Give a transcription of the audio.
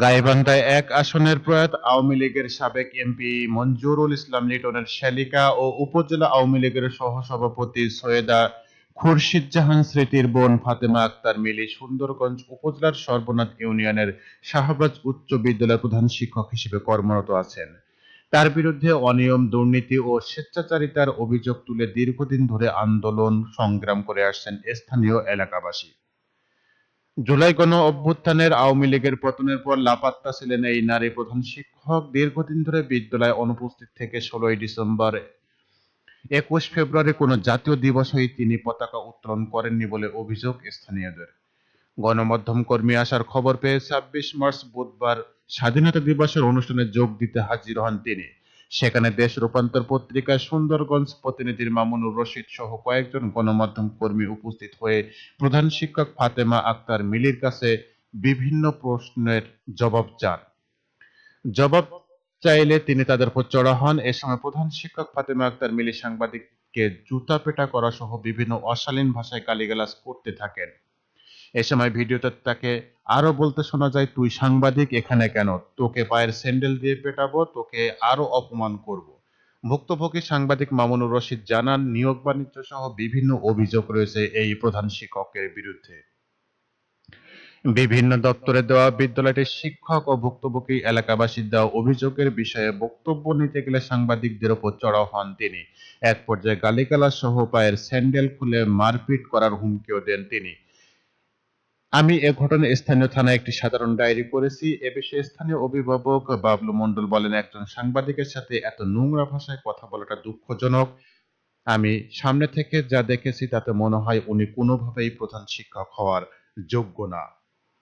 গাইবান্ধায় এক আসনের প্রয়াত আওয়ামী লীগের সাবেক এমপি মঞ্জুরুল ইসলাম লিটনের শ্যালিকা ও উপজেলা আওয়ামী লীগের সহসভাপতি সৈয়দা খুরশিদ জাহান স্মৃতির বোন ফাতেমা আক্তার মিলি সুন্দরগঞ্জ উপজেলার সর্বনাথ ইউনিয়নের শাহবাজ উচ্চ বিদ্যালয়ের প্রধান শিক্ষক হিসেবে কর্মরত আছেন। তার বিরুদ্ধে অনিয়ম, দুর্নীতি ও স্বেচ্ছাচারিতার অভিযোগ তুলে দীর্ঘদিন ধরে আন্দোলন সংগ্রাম করে আসছেন স্থানীয় এলাকাবাসী। জুলাই গণ অভ্যুত্থানের আওয়ামী লীগের পতনের পর লাপাত্তা ছিলেন এই নারী প্রধান শিক্ষক। দীর্ঘদিন ধরে বিদ্যালয়ে অনুপস্থিত থেকে ষোলোই ডিসেম্বর। একুশ ফেব্রুয়ারি কোনো জাতীয় দিবসেই তিনি পতাকা উত্তোলন করেননি বলে অভিযোগ স্থানীয়দের। গণমাধ্যম কর্মী আসার খবর পেয়ে ছাব্বিশ মার্চ বুধবার স্বাধীনতা দিবসের অনুষ্ঠানে যোগ দিতে হাজির হন তিনি। সেখানে দেশ রূপান্তর পত্রিকার সুন্দরগঞ্জ প্রতিনিধির মামুনুর রশিদ সহ কয়েকজন গণমাধ্যম কর্মী উপস্থিত হয়ে প্রধান শিক্ষক ফাতেমা আক্তার মিলির কাছে বিভিন্ন প্রশ্নের জবাব চান। জবাব চাইলে তিনি তাদের উপর চড়া হন। এ সময় প্রধান শিক্ষক ফাতেমা আক্তার মিলি সাংবাদিককে জুতা পেটা করা সহ বিভিন্ন অশালীন ভাষায় গালিগালাজ করতে থাকেন। এ সময় ভিডিওতে তাকে আরও বলতে শোনা যায়, তুই সাংবাদিক, এখানে কেন? তোকে পায়ের স্যান্ডেল দিয়ে পেটাবো, তোকে আরও অপমান করব। ভুক্তভোগী সাংবাদিক মামুনুর রশিদ জানান, নিয়োগ বাণিজ্য সহ বিভিন্ন অভিযোগ রয়েছে এই প্রধান শিক্ষকের বিরুদ্ধে। বিভিন্ন দপ্তরে দেওয়া বিদ্যালয়টির শিক্ষক ও ভুক্তভোগী এলাকাবাসীর দেওয়া অভিযোগের বিষয়ে বক্তব্য নিতে গেলে সাংবাদিকদের ওপর চড়াও হন তিনি। এক পর্যায়ে গালিগালাজ সহ পায়ের স্যান্ডেল খুলে মারপিট করার হুমকিও দেন তিনি। আমি এ ঘটনায় স্থানীয় থানায় একটি সাধারণ ডায়েরি করেছি এ বিষয়ে স্থানীয় অভিভাবক বাবলু মণ্ডল বলেন, একজন সাংবাদিকের সাথে এত নোংরা ভাষায় কথা বলাটা দুঃখজনক। আমি সামনে থেকে যা দেখেছি তাতে মনে হয় উনি কোনোভাবেই প্রধান শিক্ষক হওয়ার যোগ্য না।